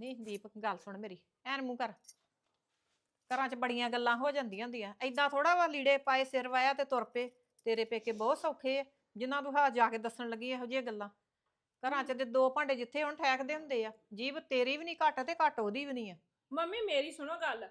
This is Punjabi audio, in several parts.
ਨਹੀਂ ਦੀਪ ਗੱਲ ਸੁਣ ਮੇਰੀ, ਐਨ ਮੂੰਹ ਕਰ। ਘਰਾਂ 'ਚ ਬੜੀਆਂ ਗੱਲਾਂ ਹੋ ਜਾਂਦੀਆਂ ਹੁੰਦੀਆਂ। ਐਦਾਂ ਥੋੜਾ ਵਾ ਲੀੜੇ ਪਾਏ, ਸਿਰ ਵਾਇਆ ਤੇ ਤੁਰ ਪਏ। ਤੇਰੇ ਪੇਕੇ ਬਹੁਤ ਸੌਖੇ ਆ, ਜਿਨ੍ਹਾਂ ਤੂੰ ਹਾ ਜਾ ਕੇ ਦੱਸਣ ਲੱਗੀ ਇਹੋ ਜਿਹੀਆਂ ਗੱਲਾਂ। ਘਰਾਂ 'ਚ ਤੇ ਦੋ ਭਾਂਡੇ ਜਿੱਥੇ ਹੁਣ ਠੈਕਦੇ ਹੁੰਦੇ ਆ ਜੀਬ ਤੇਰੀ ਵੀ ਨਹੀਂ ਘੱਟ ਤੇ ਘੱਟ ਉਹਦੀ ਵੀ ਨਹੀਂ ਆ। ਮੰਮੀ, ਮੇਰੀ ਸੁਣੋ ਗੱਲ।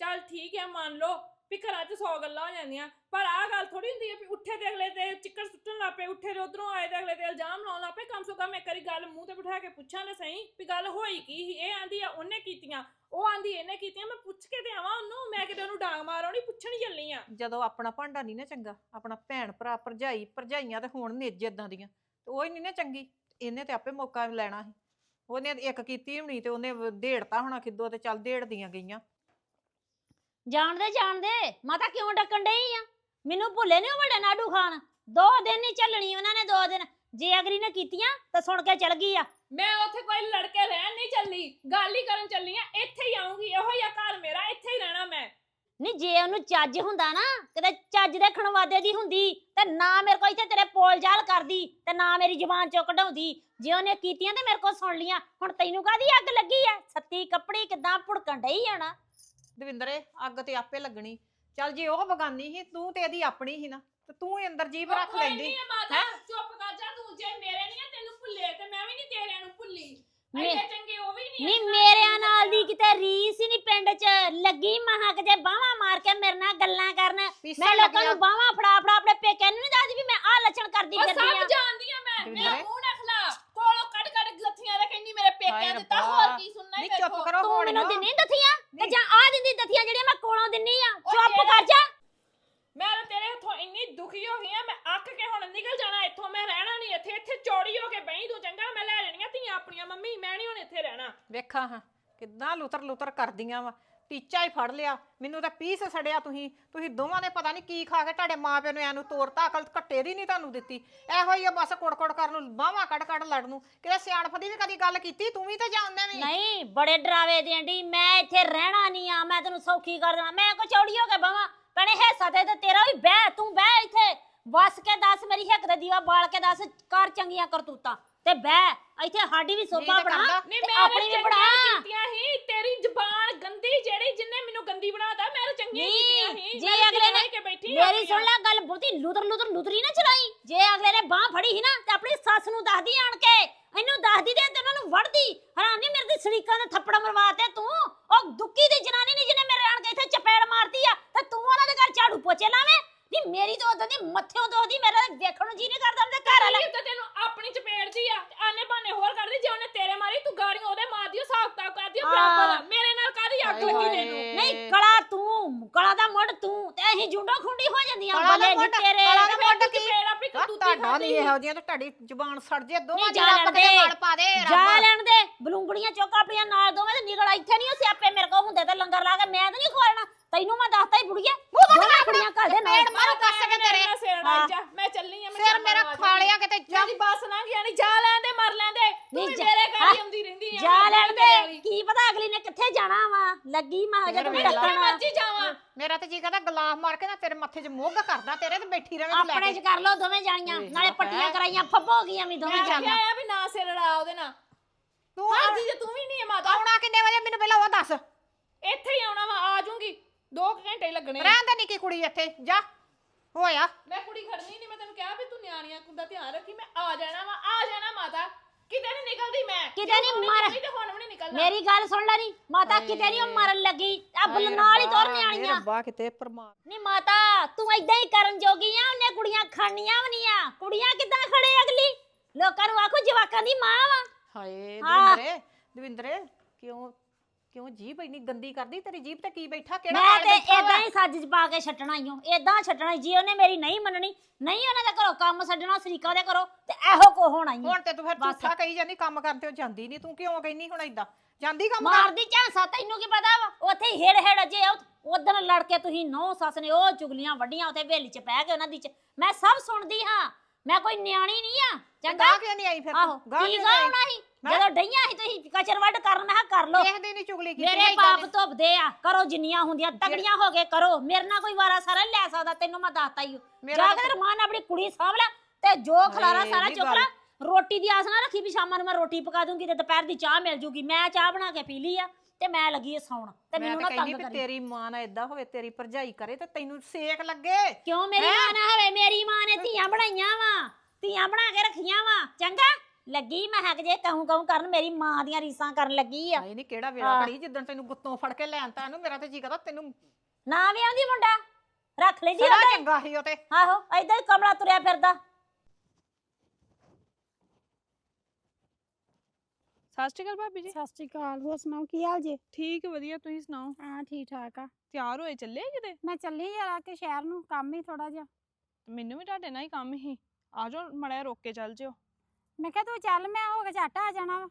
ਚੱਲ ਠੀਕ ਹੈ ਮੰਨ ਲਓ। ਵੀ ਘਰਾਂ 'ਚ 100 ਗੱਲਾਂ ਹੋ ਜਾਂਦੀਆਂ, ਪਰ ਆਹ ਗੱਲ ਥੋੜੀ ਹੁੰਦੀ ਹੈ ਵੀ ਉੱਠੇ ਦੇ ਅਗਲੇ ਤੇ ਚਿੱਕੜ ਸੁੱਟਣ ਲੱਪੇ ਉੱਠੇ ਦੇ ਉਧਰੋਂ ਆਏ ਦੇ ਅਗਲੇ ਤੇ ਇਲਜ਼ਾਮ ਲਾਉਣ ਲੱਪੇ ਕਮ ਸੋ ਕਮ ਇੱਕ ਵਾਰੀ ਗੱਲ ਮੂੰਹ ਤੇ ਬਿਠਾ ਕੇ ਪੁੱਛਾਂ ਤਾਂ ਸਹੀ ਵੀ ਗੱਲ ਹੋਈ ਕੀ ਸੀ, ਇਹ ਆਂਦੀ ਆ, ਉਹਨੇ ਕੀਤੀਆਂ, ਉਹ ਆਂਦੀ ਇਹਨੇ ਕੀਤੀਆਂ, ਮੈਂ ਪੁੱਛ ਕੇ ਤੇ ਆਵਾਂ ਉਹਨੂੰ, ਮੈਂ ਕਿਤੇ ਉਹਨੂੰ ਡਾਂਗ ਮਾਰਉਣੀ ਪੁੱਛਣ ਹੀ ਚੱਲੀ ਆ। ਜਦੋਂ ਆਪਣਾ ਭਾਂਡਾ ਨਹੀਂ ਨਾ ਚੰਗਾ, ਆਪਣਾ ਭੈਣ ਭਰਾ ਭਰਜਾਈ, ਭਰਜਾਈਆਂ ਤੇ ਹੋਣ ਨਿੱਜ ਇਦਾਂ ਦੀਆਂ, ਤੇ ਉਹ ਹੀ ਨਹੀਂ ਨਾ ਚੰਗੀ, ਇਹਨੇ ਤੇ ਆਪੇ ਮੌਕਾ ਲੈਣਾ ਸੀ। ਉਹਨੇ ਇੱਕ ਕੀਤੀ ਹੋਣੀ ਤੇ ਉਹਨੇ ਵ- ਦੇੜਤਾ ਹੋਣਾ ਖਿੱਦੋ ਤੇ ਚੱਲ ਦੇੜਦੀਆਂ ਗਈਆਂ। ਜਾਣਦੇ ਜਾਣਦੇ। ਮਾਤਾ ਕਿਉਂ ਡੱਕਣ ਡਈ ਆ? ਮੈਨੂੰ ਭੁੱਲੇ ਨਹੀਂ ਉਹ ਵੱਡੇ ਨਾਡੂ ਖਾਨ। ਦੋ ਦਿਨ ਨਹੀਂ ਚੱਲਣੀ ਉਹਨਾਂ ਨੇ ਦੋ ਦਿਨ। ਜੇ ਅਗਰੀ ਨੇ ਕੀਤੀਆਂ ਤਾਂ ਸੁਣ ਕੇ ਚਲ ਗਈ ਆ। ਮੈਂ ਉੱਥੇ ਕੋਈ ਲੜਕੇ ਰਹਿਣ ਨਹੀਂ ਚੱਲੀ। ਗੱਲ ਹੀ ਕਰਨ ਚੱਲੀ ਆ। ਇੱਥੇ ਹੀ ਆਉਂਗੀ ਇਹੋ ਹੀ ਆ ਘਰ ਮੇਰਾ ਇੱਥੇ ਹੀ ਰਹਿਣਾ ਮੈਂ। ਨਹੀਂ ਜੇ ਉਹਨੂੰ ਚੱਜ ਹੁੰਦਾ ਨਾ ਕਿਤੇ ਚੱਜ ਦੇ ਖਣਵਾਦੇ ਦੀ ਹੁੰਦੀ ਤੇ ਨਾ ਮੇਰੇ ਕੋਲ ਇੱਥੇ ਤੇਰੇ ਪੋਲ ਜਾਲ ਕਰਦੀ ਤੇ ਨਾ ਮੇਰੀ ਜ਼ੁਬਾਨ ਚੋਂ ਕਢਾਉਂਦੀ। ਜੇ ਉਹਨੇ ਕੀਤੀਆਂ ਤੇ ਮੇਰੇ ਕੋਲ ਸੁਣ ਲੀਆਂ ਹੁਣ ਤੈਨੂੰ ਕਾਦੀ ਅੱਗ ਲੱਗੀ ਆ? ਸੱਤੀ ਕੱਪੜੀ ਕਿਦਾਂ ਭੁੜਕਣ ਡਈ ਨਾ? ਦਵਿੰਦਰੇ ਅੱਗ ਤੇ ਆਪੇ ਲੱਗਣੀ। ਚੱਲ ਜੇ ਉਹ ਬਗਾਨੀ ਸੀ ਤੂੰ ਤੇ ਇਹਦੀ ਆਪਣੀ ਸੀ ਨਾ ਤੇ ਤੂੰ ਹੀ ਅੰਦਰ ਜੀਭ ਰੱਖ ਕੋਈ ਲੈਂਦੀ ਨਹੀਂ ਆ ਮਾਤਾ ਚੁੱਪ ਕਰ ਜਾ ਤੂੰ ਜੇ ਮੇਰੇ ਨਹੀਂ ਆ ਤੈਨੂੰ ਭੁੱਲੇ ਤੇ ਮੈਂ ਵੀ ਨਹੀਂ ਤੇਰਿਆਂ ਨੂੰ ਭੁੱਲੀ। ਮੇ- ਐਡੇ ਚੰਗੇ ਉਹ ਵੀ ਨਹੀਂ ਨਹੀਂ ਮੇਰਿਆਂ ਨਾਲ ਦੀ ਕਿਤੇ ਰੀਸ ਹੀ ਨਹੀਂ ਪਿੰਡ 'ਚ ਲੱਗੀ ਮਹਾਕ ਜੇ ਬਾਹਾਂ ਮਾਰ ਕੇ ਮੇਰੇ ਨਾਲ ਗੱਲਾਂ ਕਰਨ। ਪੀਸਣ ਮੈਂ ਲੋਕਾਂ ਲੱਗੀਆਂ। ਨੂੰ ਬਾਹਾਂ ਫੜਾ ਫੜਾ ਆਪਣੇ ਪੇਕਿਆਂ ਨੂੰ ਨਹੀਂ ਦੱਸਦੀ ਵੀ ਮੈਂ ਆਹ ਲੱਛਣ ਕਰਦੀ ਉਹ ਫਿਰਦੀ ਸਭ ਆ। ਜਾਣਦੀ ਆ ਮੈਂ। ਮੇਰਾ ਦਵਿੰਦਰੇ। ਮੂੰਹ ਨਾ ਖਲਾ ਕੋਲੋਂ ਕੱਢ ਕੱਢ ਗੱਥੀਆਂ ਦਾ ਕਹਿੰਦੀ ਮੇਰੇ ਹਾਏ ਪੇਕਿਆਂ ਦਿੱਤਾ ਰੱਬਾ। ਹੋਰ ਕੀ ਸੁਣਨਾ ਨਹੀਂ ਹੈ ਚੁੱਪ ਕਰੋ ਤੂੰ ਹੁਣ ਮੈਨੂੰ। ਦਿੰਨੀ ਦਥੀਆਂ ਤੇ ਨਹੀਂ। ਜਾਂ ਆ ਦਿੰਦੀ ਦਥੀਆਂ ਜਿਹੜੀਆਂ ਮੈਂ ਕੋਲੋਂ ਦਿੰਨੀ ਆ ਉਹ ਚੁੱਪ ਜਿਹੜਾ- ਕਰ ਜਾ ਮੈਂ ਤਾਂ ਤੇਰੇ ਹੱਥੋਂ ਇੰਨੀ ਦੁਖੀ ਹੋ ਗਈ ਆ ਮੈਂ ਅੱਕ ਕੇ ਹੁਣ ਨਿਕਲ ਜਾਣਾ ਇੱਥੋਂ ਮੈਂ ਰਹਿਣਾ ਨਹੀਂ ਇੱਥੇ ਇੱਥੇ ਚੌੜੀ ਹੋ ਕੇ ਬਹੀਂ ਤੂੰ ਚੰਗਾ ਮੈਂ ਲੈ ਲੈਣੀਆਂ ਧੀਆਂ ਆਪਣੀਆਂ ਮੰਮੀ ਮੈਂ ਨਹੀਂ ਹੁਣ ਇੱਥੇ ਰਹਿਣਾ ਵੇਖਾਂ ਹਾਂ। ਕਿੱਦਾਂ ਲੁਤਰ ਲੁਤਰ ਕਰਦੀਆਂ ਵਾ। ਟੀਚਾ ਹੀ ਫੜ ਲਿਆ। ਮੈਨੂੰ ਤਾਂ ਪੀਸ ਸੜਿਆ ਤੁਸੀਂ। ਤੁਸੀਂ ਦੋਵਾਂ ਨੇ ਪਤਾ ਨਹੀਂ ਕੀ ਖਾ ਕੇ ਤੁਹਾਡੇ ਮਾਪਿਆਂ ਨੂੰ ਐਨੂੰ ਤੋਰਤਾ, ਅਕਲ ਘੱਟੇ ਦੀ ਨਹੀਂ ਤੁਹਾਨੂੰ ਦਿੱਤੀ। ਇਹੋ ਹੀ ਆ ਬਸ ਕੁੜ-ਕੁੜ ਕਰਨ ਨੂੰ, ਬਾਹਾਂ ਕੱਢ-ਕੱਢ ਲੜਨ ਨੂੰ। ਕਿਤੇ ਸਿਆਣਪ ਦੀ ਵੀ ਕਦੀ ਗੱਲ ਕੀਤੀ? ਤੂੰ ਵੀ ਤਾਂ ਜਾਣਦਾ ਵੀ ਨਹੀਂ, ਬੜੇ ਡਰਾਵੇ ਦੇਂਦੀ ਮੈਂ ਇੱਥੇ ਰਹਿਣਾ ਨਹੀਂ ਆ। ਮੈਂ ਤੈਨੂੰ ਸੌਖੀ ਕਰ ਦੇਣਾ ਮੈਂ ਕੋ ਚੌੜੀ ਹੋ ਕੇ ਬਵਾਂ। ਭੈਣੇ, ਹਿੱਸਾ ਤੇ ਤੇ ਤੇਰਾ ਵੀ ਬਹਿ। ਤੂੰ ਬਹਿ ਇੱਥੇ। ਵਸ ਕੇ ਦੱਸ, ਮੇਰੀ ਹਿੱਕ ਦਾ ਦੀਵਾ ਬਾਲ ਕੇ ਦੱਸ ਕਰ ਚੰਗੀਆਂ ਕਰਤੂਤਾਂ। ਤੇ ਬਹਿ। ਇੱਥੇ ਸਾਡੀ ਵੀ ਸੋਭਾ ਤਾਂ ਬਣਾ। ਨਹੀਂ ਤੇ ਮੈਂ ਆਪਣੀ ਵੀ ਬਣਾ। ਕੀਤੀਆਂ ਹੀ ਤੇਰੀ ਜ਼ਬਾਨ ਗੰਦੀ ਜਿਹੜੀ ਜਿੰਨੇ ਮੈਨੂੰ ਗੰਦੀ ਬਣਾਤਾ ਮੈਂ ਤਾਂ ਚੰਗੀਆਂ ਨਹੀਂ, ਕੀਤੀਆਂ ਹੀ ਜੇ ਅਗਲੇ ਨੇ- ਕੇ ਬੈਠੀ ਮੇਰੀ ਸੁਣ ਲੈ ਗੱਲ ਬਹੁਤੀ ਲੁਦਰ ਲੁਦਰ ਲੁਦਰੀ ਨਾ ਚਲਾਈ। ਜੇ ਅਗਲੇ ਨੇ ਬਾਹ ਫੜੀ ਸੀ ਨਾ ਤੇ ਆਪਣੀ ਸੱਸ ਨੂੰ ਦੱਸਦੀ ਆਣ ਕੇ। ਇਹਨੂੰ ਦੱਸਦੀ ਤੇ ਤੇ ਉਹਨਾਂ ਨੂੰ ਵੜਦੀ। ਹਰਾਮੀ ਮੇਰੇ ਦੀ ਸੜੀਕਾਂ ਦੇ ਥੱਪੜ ਮਰਵਾਤੇ ਤੂੰ। ਉਹ ਦੁੱਕੀ ਦੀ ਜਨਾਨੀ ਨਹੀਂ ਜਿਹਨੇ ਮੇਰੇ ਆਣ ਕੇ ਇੱਥੇ ਚਪੇੜ ਮਾਰਤੀ ਆ ਤੇ ਤੂੰ ਉਹਨਾਂ ਦੇ ਘਰ ਝਾੜੂ ਪੋਚੇ ਲਾਵੇਂ? ਨਹੀਂ ਮੇਰੀ ਤਾਂ ਉਦੋਂ ਦੀ ਮੱਥਿਓਂ ਦੋਦੀ ਮੇਰਾ ਤਾਂ ਵੇਖਣ ਨੂੰ ਜੀ ਨਹੀਂ ਕਰਦਾ ਉਹਦੇ ਘਰ ਵਾਲਾ ਇਹ ਤਾਂ ਤੈਨੂੰ ਆਪਣੀ ਚਪੇੜਦੀ ਆ ਤੇ ਆਨੇ ਬਾਨੇ ਹੋਰ ਕਰਦੀ ਜੇ ਉਹਨੇ ਤੇਰੇ ਮਾਰੀ ਤੂੰ ਗਾੜੀਆਂ ਉਹਦੇ ਮਾਰਦੀ ਹਿਸਾਬ ਕਿਤਾਬ ਕਰਦੀ ਆ ਹਾਂ। ਬਰਾਬਰ ਮੇਰੇ ਨਾਲ ਕਾਦੀ ਅੱਗ ਲੱਗੀ। ਤੈਨੂੰ ਨਹੀਂ ਕਲਾ ਤੂੰ ਕਲਾ ਦਾ ਮੁੱਢ ਤੂੰ ਤੇ ਅਸੀਂ ਜੁੰਡੋ ਖੁੰਡੀ ਹੋ ਜਾਂਦੀਆਂ ਕਲਾ ਦਾ ਬੱਲੇ ਮੁੱਢ, ਤੇਰੇ ਕਲਾ ਦਾ ਮੁੱਢ ਤੂੰ ਕੀ? ਚਪੇੜ ਆਪਣੀ ਆਹ ਕਤੂਤੀ ਤੁਹਾਡਾ ਖਾਦੀ ਨਹੀਂ ਇਹੋ ਜਿਹੀਆਂ ਤੇ ਤੁਹਾਡੀ ਜ਼ੁਬਾਨ ਸੜ ਜੇ ਦੋਵਾਂ ਨਹੀਂ ਦੀ ਜਾ ਰੱਬ ਲੈਂਦੇ। ਪਾ ਦੇ ਜਾ ਰੱਬ ਲੈਣ ਦੇ ਬਲੂੰਗੜੀਆਂ ਚੁੱਕ ਆਪਣੀਆਂ ਨਾਲ ਦੋਵੇਂ ਤੇ ਨਿਕਲ ਇੱਥੇ ਨਹੀਂ ਸਿਆਪੇ ਮੇਰੇ ਕੋ ਹੁੰਦੇ ਤੇ ਲੰਗਰ ਲਾ ਕੇ ਮੈਂ ਤਾਂ ਨਹੀਂ ਖਵਾਲਣਾ ਤੈਨੂੰ ਮੈਂ ਦੱਸਤਾ ਹੀ ਬੁੜੀਏ ਦੋਵੇਂ ਕੁੜੀਆਂ ਘਰ ਦੇ ਨਾਲ। ਪੇੜ ਮਾਰੂ ਕੱਸ ਕੇ ਤੇਰੇ। ਹਾਂ। ਜਾ ਮੈਂ ਚੱਲੀ ਆ ਸਿਰ ਮੇਰਾ ਖਾ ਲਿਆ ਕਿਤੇ ਜਾ ਮੇਰੀ ਬੱਸ ਨਾ ਗਿਆ ਨਹੀਂ ਜਾ ਲੈਂਦੇ ਮਰ ਲੈਂਦੇ। ਤੂੰ ਨਹੀਂ ਵੀ ਜਾ- ਮੇਰੇ ਘਰ ਹੀ। ਆਉਂਦੀ ਰਹਿੰਦੀ ਆ ਜਾ ਲੈਣ। ਦੇ। ਕੀ ਪਤਾ ਅਗਲੀ ਨੇ ਕਿੱਥੇ ਜਾਣਾ ਵਾ? ਲੱਗੀ ਮੈਂ ਫੇਰ ਜਦੋਂ ਵੇਖ ਮੈਂ ਲਾ। ਜਿੱਥੇ ਮਰਜ਼ੀ ਜਾਵਾਂ। ਮੇਰਾ ਤੇ ਜੀ ਕਹਿੰਦਾ ਗਲਾਸ ਮਾਰ ਕੇ ਨਾ ਤੇਰੇ ਮੱਥੇ 'ਚ ਮੁੱਗ ਕਰਦਾ ਤੇਰੇ ਤੇ ਬੈਠੀ ਰਵੇਂ ਤੂੰ ਲੈ ਆਪਣੇ ਕੇ। ਚ ਕਰ ਲੋ ਦੋਵੇਂ ਜਾਣੀਆਂ। ਵੇਖ ਨਾਲੇ ਪੱਟੀਆਂ। ਕਰਾਈਆਂ ਫੱਬੋ ਗਈਆਂ ਵੀ ਦੋਵੇਂ ਮੈਂ ਜਾਣੀਆਂ। ਆ ਵੀ ਨਾ ਸਿਰ ਲੜਾ ਉਹਦੇ ਨਾਲ। ਤੂੰ ਹਾਂ ਜੀ ਜੇ ਤੂੰ ਵੀ ਨਹੀਂ ਹੈ ਮਾਤਾ। ਆਉਣਾ ਕਿੰਨੇ ਵਜੇ? ਮੈਨੂੰ ਪਹਿਲਾਂ ਉਹ ਦੱਸ ਇੱਥੇ ਹੀ ਆਉਣਾ ਵਾ ਆ ਜਾਊਂਗੀ 2 ਘੰਟੇ ਹੀ ਲੱਗਣੇ ਆ। ਰਹਿਣ ਦੇ ਨਿੱਕੀ ਕੁੜੀ ਇੱਥੇ ਜਾ। ਹੋਇਆ। ਮੈਂ ਕੁੜੀ ਖੜਨੀ ਨਹੀਂ ਮੈਂ ਤੈਨੂੰ ਕਿਹਾ ਵੀ ਤੂੰ ਨਿਆਣੀਆਂ ਦਾ ਧਿਆਨ ਰੱਖੀ ਮੈਂ ਆ ਜਾਣਾ ਵਾ ਆ ਜਾਣਾ ਮਾਤਾ। ਕਿਤੇ ਨਹੀਂ ਨਿਕਲਦੀ ਮੈਂ। ਕਿਤੇ ਜੇ ਨੀ ਹੁਣ ਮਰ- ਨਿਕਲੀ ਤੇ ਹੁਣ ਵੀ ਨਹੀਂ ਨਿਕਲਣਾ ਮੇਰੀ ਗੱਲ ਸੁਣ ਲੈ ਨੀ। ਮਾਤਾ ਕਿਤੇ ਨਹੀਂ ਮਰਨ ਲੱਗੀ। ਆ ਬਲ ਨਾਲ ਹੀ ਤੁਰ ਨਿਆਣੀਆਂ। ਰੱਬਾ ਕਿਤੇ ਪਰਮਾ ਨੀ ਮਾਤਾ ਤੂੰ ਏਦਾਂ ਹੀ ਕਰਨ ਜੋਗੀ ਆ ਉਹਨੇ ਕੁੜੀਆਂ ਖਾਣੀਆਂ ਵੀ ਨਹੀਂ ਆ। ਕੁੜੀਆਂ ਕਿੱਦਾਂ ਖੜੇ ਅਗਲੀ? ਲੋਕਾਂ ਨੂੰ ਆਖੋ ਜਵਾਕਾਂ ਦੀ ਮਾਂ ਵਾ। ਹਾਏ ਹਾਂ। ਦਵਿੰਦਰੇ ਦਵਿੰਦਰੇ ਕਿਉਂ ਕਿਉਂ ਜੀਭ ਇੰਨੀ ਗੰਦੀ ਕਰਦੀ? ਤੇਰੀ ਜੀਭ ਤੇ ਕੀ ਬੈਠਾ? ਕਿਹੜਾ ਮੈਂ ਤੇ? ਏਦਾਂ ਹੀ ਸੱਜ ਚ ਪਾ ਕੇ ਛੱਡਣਾ ਈ ਓ ਏਦਾਂ ਛੱਡਣਾ ਈ। ਜੇ ਉਹਨੇ ਮੇਰੀ ਨਹੀਂ ਮੰਨਣੀ ਨਹੀਂ ਉਹਨੇ ਤਾਂ ਘਰੋਂ ਕੰਮ ਛੱਡਣਾ ਸਰੀਕਾ ਦੇ ਕਰੋ ਤੇ ਇਹੋ ਕੋ ਹੋਣਾ ਹੀ। ਹੁਣ ਤੇ ਤੂੰ ਫਿਰ। ਝੂਠਾ ਕਹੀ ਜਾਂਦੀ ਕੰਮ ਕਰਨ ਤੇ ਉਹ ਜਾਂਦੀ ਨਹੀਂ ਤੂੰ ਕਿਉਂ ਕਹਿੰਦੀ ਹੁਣ ਏਦਾਂ? ਜਾਂਦੀ ਕੰਮ ਕਰ? ਮਾਰਦੀ ਝਾਂਸਾ ਤੈਨੂੰ ਕੀ ਪਤਾ ਵਾ? ਉੱਥੇ ਹੀ ਹੇੜ ਹੇੜ ਜੇ ਉਧਰ ਲੜ ਕੇ ਤੁਸੀਂ ਨੌ ਸੱਸ ਨੇ ਉਹ ਚੁਗਲੀਆਂ ਵੱਡੀਆਂ ਉੱਥੇ ਵੇਲੀ ਚ ਪੈ ਕੇ ਉਹਨਾਂ ਦੀ ਚ। ਮੈਂ ਸਭ ਸੁਣਦੀ ਹਾਂ। ਮੈਂ ਕੋਈ ਨਿਆਣੀ ਨਹੀਂ ਆ ਚੰਗਾ? ਗਾਹ ਕਿਉਂ ਨਹੀਂ ਆਈ ਫਿਰ ਆਹੋ ਤੂੰ? ਗਾਹ ਕੀ ਕਿਉਂ ਗਾ ਨਹੀਂ ਹੋਣਾ ਸੀ? ਹੈਂ? ਜਦੋਂ ਡਈਆਂ ਸੀ ਤੁਸੀਂ ਕਚਰ ਵੱਢ ਕਰਨ ਮੈਂ ਕਿਹਾ ਕਰ ਲੋ ਦੇਖਦੀ ਨਹੀਂ ਚੁਗਲੀ ਕੀਤੀ ਮੇਰੇ ਏਦਾਂ ਪਾਪ ਨੇ। ਧੁੱਪਦੇ ਆ ਕਰੋ ਜਿੰਨੀਆਂ ਹੁੰਦੀਆਂ ਤਗੜੀਆਂ ਹੋ ਕੇ ਕਰੋ। ਮੇਰੇ ਨਾਲ ਕੋਈ ਵਾਰਾ ਸਾਰਾ ਨੀ ਲੈ ਸਕਦਾ ਤੈਨੂੰ ਮੈਂ ਦੱਸਤਾ ਹੀ ਮੇਰਾ ਜਾ ਤਾਂ- ਕੇ ਰਮਾਨ ਆਪਣੀ ਕੁੜੀ ਸਾਂਭ ਲੈ ਤੇ ਜੋ ਖਲਾਰਾ ਹਾਏ, ਸਾਰਾ ਚੁੱਕ। ਲੈ। ਰੋਟੀ ਦੀ ਆਸ ਨਾ ਰੱਖੀ ਵੀ ਸ਼ਾਮਾਂ ਨੂੰ ਮੈਂ ਰੋਟੀ ਪਕਾ ਦੂੰਗੀ ਤੇ ਦੁਪਹਿਰ ਦੀ ਚਾਹ ਮਿਲ ਜੂਗੀ। ਮੈਂ ਚਾਹ ਬਣਾ ਕੇ ਪੀ ਲਈ ਆ ਤੇ ਮੈਂ ਲੱਗੀ ਆ ਸੌਣ। ਤੇ ਮੈਂ ਮੈਨੂੰ ਤਾਂ ਨਾ ਕਹਿੰਦੀ ਤੰਗ ਵੀ ਕਰੀ। ਤੇਰੀ ਮਾਂ ਨਾ ਇਦਾਂ ਹੋਵੇ ਤੇਰੀ ਭਰਜਾਈ ਕਰੇ ਤੇ ਤੈਨੂੰ ਸੇਕ ਲੱਗੇ। ਕਿਉਂ ਮੇਰੀ? ਮਾਂ ਨਾ ਹੋਵੇ? ਮੇਰੀ ਮਾਂ ਨੇ ਧੀਆਂ ਬਣਾਈਆਂ ਵਾ। ਧੀਆਂ ਬਣਾ ਕੇ ਰੱਖੀਆਂ ਵਾ। ਚੰਗਾ? ਲੱਗੀ ਮੈਂ ਹੱਕ ਜੇ ਕਹੂੰ ਕਹੂੰ ਕਰਨ ਮੇਰੀ ਮਾਂ ਦੀਆਂ ਰੀਸਾਂ ਕਰਨ ਲੱਗੀ ਆ। ਨਹੀਂ ਨਹੀਂ ਕਿਹੜਾ ਵੇਲਾ ਹਾਂ। ਘੜੀ ਜਿੱਦਣ ਤੈਨੂੰ ਗੁੱਤੋਂ ਫੜ ਕੇ ਲੈਣ ਤਾਂ ਇਹਨੂੰ ਮੇਰਾ ਤੇ ਜੀ ਕਰਦਾ ਤੈਨੂੰ ਨਾ ਵੀ ਆਉਂਦੀ ਮੁੰਡਾ? ਰੱਖ ਲੈਂਦੀ ਸਦਾ ਉਹਦੇ। ਚੰਗਾ ਸੀ ਉਹ ਤੇ। ਆਹੋ ਏਦਾਂ ਹੀ ਕਮਲਾ ਤੁਰਿਆ ਫਿਰਦਾ। ਸਤਿ ਸ਼੍ਰੀ ਅਕਾਲ ਭਾਬੀ ਜੀ। ਸਤਿ ਸ਼੍ਰੀ ਅਕਾਲ ਹੋਰ ਸੁਣਾਓ ਕੀ ਹਾਲ ਜੇ? ਠੀਕ ਵਧੀਆ ਤੁਸੀਂ ਸੁਣਾਓ? ਹਾਂ ਠੀਕ ਠਾਕ ਆ। ਤਿਆਰ ਹੋਏ ਚੱਲੇ ਕਿਤੇ? ਮੈਂ ਚੱਲੀ ਯਾਰ ਕਿ ਸ਼ਹਿਰ ਨੂੰ ਕੰਮ ਹੀ ਥੋੜਾ ਜਿਹਾ। ਮੈਨੂੰ ਵੀ ਤੁਹਾਡੇ ਨਾਲ ਹੀ ਕੰਮ ਹੀ। ਆ ਜਾਓ ਮੜਿਆ ਰੋਕ ਕੇ ਚੱਲ ਜਿਓ। ਮੈਂ ਕਿਹਾ ਤੂੰ ਚੱਲ ਮੈਂ ਹੋ ਕੇ ਝੱਟ ਆ ਜਾਣਾ ਵਾ।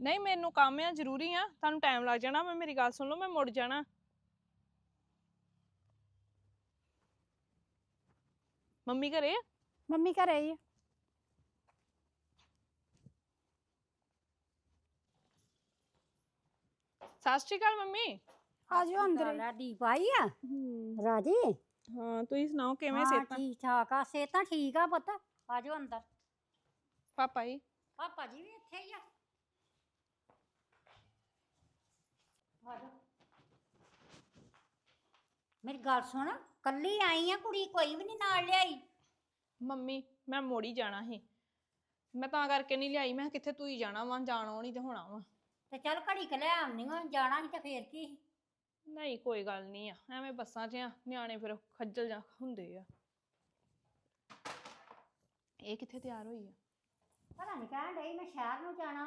ਨਹੀਂ ਮੈਨੂੰ ਕੰਮ ਆ ਜ਼ਰੂਰੀ ਆ। ਤੁਹਾਨੂੰ ਟਾਈਮ ਲੱਗ ਜਾਣਾ ਮੈਂ ਮੇਰੀ ਗੱਲ ਸੁਣ ਲਓ ਮੈਂ ਮੁੜ ਜਾਣਾ। ਮੰਮੀ ਘਰੇ ਆ? ਮੰਮੀ ਘਰੇ ਹੀ ਆ। ਸਤਿ ਸ਼੍ਰੀ ਅਕਾਲ ਮੰਮੀ। ਆ ਜਾਓ ਅੰਦਰ। ਹੀ। ਆਈ ਆ? ਰਾਜੀ? ਹਾਂ ਤੁਸੀਂ ਸੁਣਾਓ ਕਿਵੇਂ ਹਾਂ ਸੇਤਾਂ ਠੀਕ ਠਾਕ ਆ। ਸਿਹਤਾਂ ਠੀਕ ਆ ਪੁੱਤ? ਆ ਜਾਓ ਅੰਦਰ। ਪਾਪਾ ਜੀ ਪਾਪਾ ਜੀ ਵੀ ਇੱਥੇ ਹੀ ਆ ਆ। ਮੇਰੀ ਗੱਲ ਸੁਣ ਕੱਲੀ ਆਈ ਆ ਕੁੜੀ ਕੋਈ ਵੀ ਨਹੀਂ ਨਾਲ ਲਿਆਈ। ਮੰਮੀ ਮੈਂ ਮੋੜੀ ਜਾਣਾ ਸੀ। ਮੈਂ ਤਾਂ ਕਰਕੇ ਨਹੀਂ ਲਿਆਈ ਮੈਂ ਕਿਹਾ ਕਿੱਥੇ ਤੂੰ ਹੀ ਜਾਣਾ ਵਾ ਜਾਣਾ ਨਹੀਂ ਤੇ ਹੋਣਾ ਵਾ। ਤੇ ਚੱਲ ਘੜੀ ਕ ਲੈ ਆਉਂਦੀਆਂ ਜਾਣਾ ਸੀ ਤੇ ਫੇਰ ਕੀ ਸੀ? ਨਹੀਂ ਕੋਈ ਗੱਲ ਨਹੀਂ ਆ ਐਵੇਂ ਬੱਸਾਂ 'ਚ ਆ ਨਿਆਣੇ ਫਿਰ ਖੱਜਲ ਜਾ ਹੁੰਦੇ ਆ। ਇਹ ਕਿੱਥੇ ਤਿਆਰ ਹੋਈ ਆ? ਪਤਾ ਨਹੀਂ ਕਹਿਣ ਡਈ ਮੈਂ ਸ਼ਹਿਰ ਨੂੰ ਜਾਣਾ।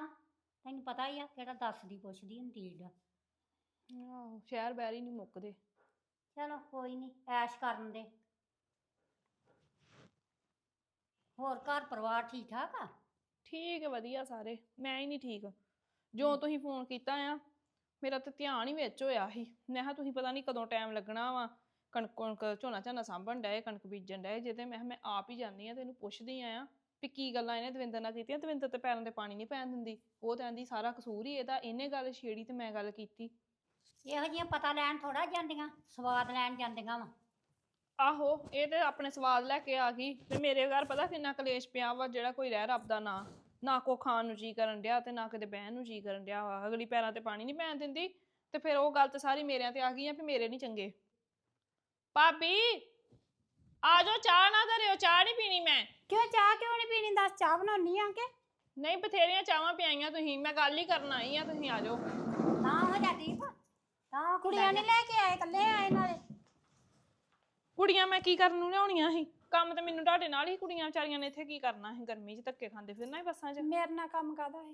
ਤੈਨੂੰ ਪਤਾ ਹੀ ਆ ਕਿਹੜਾ ਦੱਸਦੀ ਪੁੱਛਦੀ ਹੁੰਦੀ ਏਡਾ ਆਹੋ ਸ਼ਹਿਰ ਬੈਰੀ ਨਹੀਂ ਮੁੱਕਦੇ। ਚਲੋ ਕੋਈ ਨਹੀਂ ਐਸ਼ ਕਰਨ ਦੇ। ਹੋਰ ਘਰ ਪਰਿਵਾਰ ਠੀਕ ਠਾਕ ਆ? ਠੀਕ ਹੈ ਵਧੀਆ ਸਾਰੇ। ਮੈਂ ਹੀ ਨਹੀਂ ਠੀਕ। ਜੋ ਤੁਸੀਂ ਫੋਨ ਕੀਤਾ ਆ ਮੇਰਾ ਤੇ ਧਿਆਨ ਹੀ ਵਿੱਚ ਹੋਇਆ ਸੀ। ਮੈਂ ਕਿਹਾ ਤੁਸੀਂ ਪਤਾ ਨਹੀਂ ਕਦੋਂ ਟਾਈਮ ਲੱਗਣਾ ਵਾ। ਕਣਕ ਕਣਕ ਝੋਨਾ ਝਾਨਾ ਸਾਂਭਣ ਡਏ ਕਣਕ ਬੀਜਣ ਡਏ। ਜੇ ਤੇ ਮੈਂ ਕਿਹਾ ਮੈਂ ਆਪ ਹੀ ਜਾਂਦੀ ਆ ਤੇ ਇਹਨੂੰ ਪੁੱਛਦੀ ਆ। ਵੀ ਕੀ ਗੱਲਾਂ ਇਹਨੇ ਦਵਿੰਦਰ ਨਾਲ ਕੀਤੀਆਂ ਦਵਿੰਦਰ ਤੇ ਪੈਰਾਂ ਤੇ ਪਾਣੀ ਨਹੀਂ ਪੈਣ ਦਿੰਦੀ। ਉਹ ਤਾਂ ਆਂਦੀ ਸਾਰਾ ਕਸੂਰ ਹੀ ਇਹਦਾ ਇਹਨੇ ਗੱਲ ਛੇੜੀ ਤੇ ਮੈਂ ਗੱਲ ਕੀਤੀ। ਇਹੋ ਜਿਹੀਆਂ ਪਤਾ ਲੈਣ ਥੋੜਾ ਜਾਂਦੀਆਂ ਸਵਾਦ ਲੈਣ ਜਾਂਦੀਆਂ ਵਾ। ਆਹੋ ਇਹ ਤੇ ਆਪਣੇ ਸਵਾਦ ਲੈ ਕੇ ਆ ਗਈ। ਤੇ ਮੇਰੇ ਘਰ ਪਤਾ ਕਿੰਨਾ ਕਲੇਸ਼ ਪਿਆ ਵਾ ਜਿਹੜਾ ਕੋਈ ਰਹਿ ਰੱਬ ਦਾ ਨਾ। ਨਾ ਕੋ ਖਾਣ ਨੂੰ ਜੀ ਕਰਨ ਡਿਆ ਤੇ ਨਾ ਕਿਤੇ ਬਹਿਣ ਨੂੰ ਜੀ ਕਰਨ ਡਿਆ ਵਾ। ਅਗਲੀ ਪੈਰਾਂ ਤੇ ਪਾਣੀ ਨਹੀਂ ਪੈਣ ਦਿੰਦੀ। ਤੇ ਫਿਰ ਉਹ ਗੱਲ ਤੇ ਸਾਰੀ ਮੇਰਿਆਂ ਤੇ ਆ ਗਈ ਆ ਵੀ ਮੇਰੇ ਨਹੀਂ ਚੰਗੇ। ਭਾਬੀ! ਆ ਜਾਓ ਚਾਹ ਨਾ ਧਰਿਓ ਚਾਹ ਨਹੀਂ ਪੀਣੀ ਮੈਂ। ਕਿਉਂ ਚਾਹ ਕਿਉਂ ਨਹੀਂ ਪੀਣੀ? ਦੱਸ ਚਾਹ ਬਣਾਉਣੀ ਆ ਕਿ? ਨਹੀਂ ਬਥੇਰੀਆਂ ਚਾਹਾਂ ਪਿਆਈਆਂ ਤੁਸੀਂ। ਮੈਂ ਗੱਲ ਹੀ ਕਰਨ ਆਈ ਆ ਤੁਸੀਂ ਆ ਜਾਓ ਤਾਂ ਹੋ ਜਾ ਦੀਪ। ਤਾਂ ਕੁੜੀਆਂ ਨੇ ਲੈ ਕੇ ਆਏ ਇਕੱਲੇ ਆਏ ਨਾਲੇ। ਕੁੜੀਆਂ ਮੈਂ ਕੀ ਕਰਨ ਨੂੰ ਲਿਆਉਣੀਆਂ ਸੀ? ਕੰਮ ਤੇ ਮੈਨੂੰ ਤੁਹਾਡੇ ਨਾਲ ਹੀ ਕੁੜੀਆਂ ਵਿਚਾਰੀਆਂ ਨੇ ਇੱਥੇ ਕੀ ਕਰਨਾ ਸੀ? ਗਰਮੀ 'ਚ ਧੱਕੇ ਖਾਂਦੇ ਫਿਰਨਾ ਹੀ ਬੱਸਾਂ 'ਚ? ਮੇਰੇ ਨਾਲ ਕੰਮ ਕਾਦਾ ਹੈ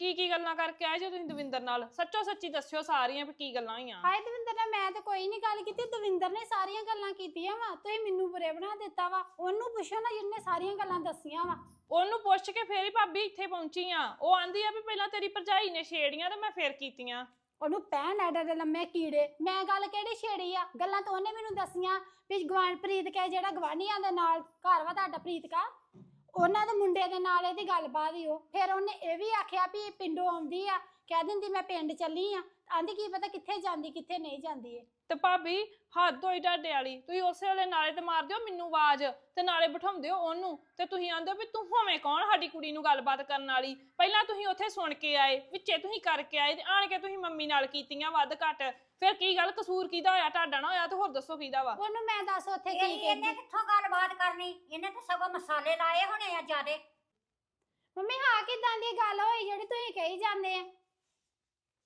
ਕੀ ਕੀ ਗੱਲਾਂ ਕਰਕੇ ਆਏ ਜੇ ਤੁਸੀਂ ਦਵਿੰਦਰ ਨਾਲ? ਸੱਚੋ ਸੱਚੀ ਦੱਸਿਓ ਸਾਰੀਆਂ ਵੀ ਕੀ ਗੱਲਾਂ ਹੋਈਆਂ। ਹਾਏ ਦਵਿੰਦਰ ਨਾਲ ਮੈਂ ਤੇ ਕੋਈ ਨਹੀਂ ਗੱਲ ਕੀਤੀ ਦਵਿੰਦਰ ਨੇ ਸਾਰੀਆਂ ਗੱਲਾਂ ਕੀਤੀਆਂ ਵਾ ਤੁਸੀਂ ਮੈਨੂੰ ਬੁਰੇ ਬਣਾ ਦਿੱਤਾ ਵਾ ਉਹਨੂੰ ਪੁੱਛੋ ਨਾ ਜਿਹਨੇ ਸਾਰੀਆਂ ਗੱਲਾਂ ਦੱਸੀਆਂ ਵਾ। ਉਹਨੂੰ ਪੁੱਛ ਕੇ ਫੇਰ ਹੀ ਭਾਬੀ ਇੱਥੇ ਪਹੁੰਚੀ ਆ। ਉਹ ਆਂਦੀ ਆ ਵੀ ਪਹਿਲਾਂ ਤੇਰੀ ਭਰਜਾਈ ਨੇ ਛੇੜੀਆਂ ਤੇ ਮੈਂ ਫੇਰ ਕੀਤੀਆਂ। ਉਹਨੂੰ ਪੈਣ ਐਡੇ ਦੇ ਲੰਮੇ ਕੀੜੇ। ਮੈਂ ਗੱਲ ਕਿਹੜੀ ਛੇੜੀ ਆ? ਗੱਲਾਂ ਤਾਂ ਉਹਨੇ ਮੈਨੂੰ ਦੱਸੀਆਂ ਵੀ ਗਵਾਨ ਪ੍ਰੀਤ ਕੇ ਜਿਹੜਾ ਗਵਾਨੀਆਂ ਦੇ ਨਾਲ ਘਰ ਵਾ ਤੁਹਾਡਾ ਪ੍ਰੀਤ ਕਾ ਉਹਨਾਂ ਦੇ ਮੁੰਡੇ ਦੇ ਨਾਲ ਇਹਦੀ ਗੱਲਬਾਤ ਹੀ ਉਹ। ਫਿਰ ਉਹਨੇ ਇਹ ਵੀ ਆਖਿਆ ਵੀ ਪਿੰਡੋਂ ਆਉਂਦੀ ਆ। ਕਹਿ ਦਿੰਦੀ, ਮੈਂ ਪਿੰਡ ਚੱਲੀ ਆ। ਆਂਦੀ ਕੀ ਪਤਾ ਕਿੱਥੇ ਜਾਂਦੀ ਕਿੱਥੇ ਨਹੀਂ ਜਾਂਦੀ ਏ ਤੇ ਭਾਬੀ ਹੱਦ ਹੋਈ ਢਾਡੇ ਵਾਲੀ। ਤੁਸੀਂ ਉਸੇ ਵੇਲੇ ਨਾਲੇ ਤੇ ਮਾਰ ਦਿਓ ਮੈਨੂੰ ਆਵਾਜ਼ ਤੇ ਨਾਲੇ ਬਿਠਾਉਂਦੇ ਹੋ ਉਹਨੂੰ। ਤੇ ਤੁਸੀਂ ਆਂਦੇ ਹੋ ਵੀ ਤੂੰ ਹੋਵੇਂ ਕੌਣ ਸਾਡੀ ਕੁੜੀ ਨੂੰ ਗੱਲਬਾਤ ਕਰਨ ਵਾਲੀ? ਪਹਿਲਾਂ ਤੁਸੀਂ ਉੱਥੇ ਸੁਣ ਕੇ ਆਏ ਵਿੱਚੇ ਤੁਸੀਂ ਕਰਕੇ ਆਏ ਤੇ ਆਣ ਕੇ ਤੁਸੀਂ ਮੰਮੀ ਨਾਲ ਕੀਤੀਆਂ ਵੱਧ ਘੱਟ। ਫਿਰ ਕੀ ਗੱਲ ਕਸੂਰ ਕਿਹਦਾ ਹੋਇਆ? ਤੁਹਾਡਾ ਨਾ ਹੋਇਆ ਤੇ ਹੋਰ ਦੱਸੋ ਕਿਹਦਾ ਵਾ? ਉਹਨੂੰ ਮੈਂ ਦੱਸ ਉੱਥੇ ਕੀ ਇਹ- ਇਹਨੇ ਕਹਿੰਦੀ। ਕਿੱਥੋਂ ਗੱਲਬਾਤ ਕਰਨੀ? ਇਹਨੇ ਤਾਂ ਸਗੋਂ ਮਸਾਲੇ ਲਾਏ ਹੋਣੇ ਆ ਜਿਆਦੇ। ਮੰਮੀ ਹਾਂ ਕਿਦਾਂ ਦੀ ਗੱਲ ਹੋਈ ਜਿਹੜੀ ਤੁਸੀਂ ਕਹੀ ਜਾਂਦੇ ਆ?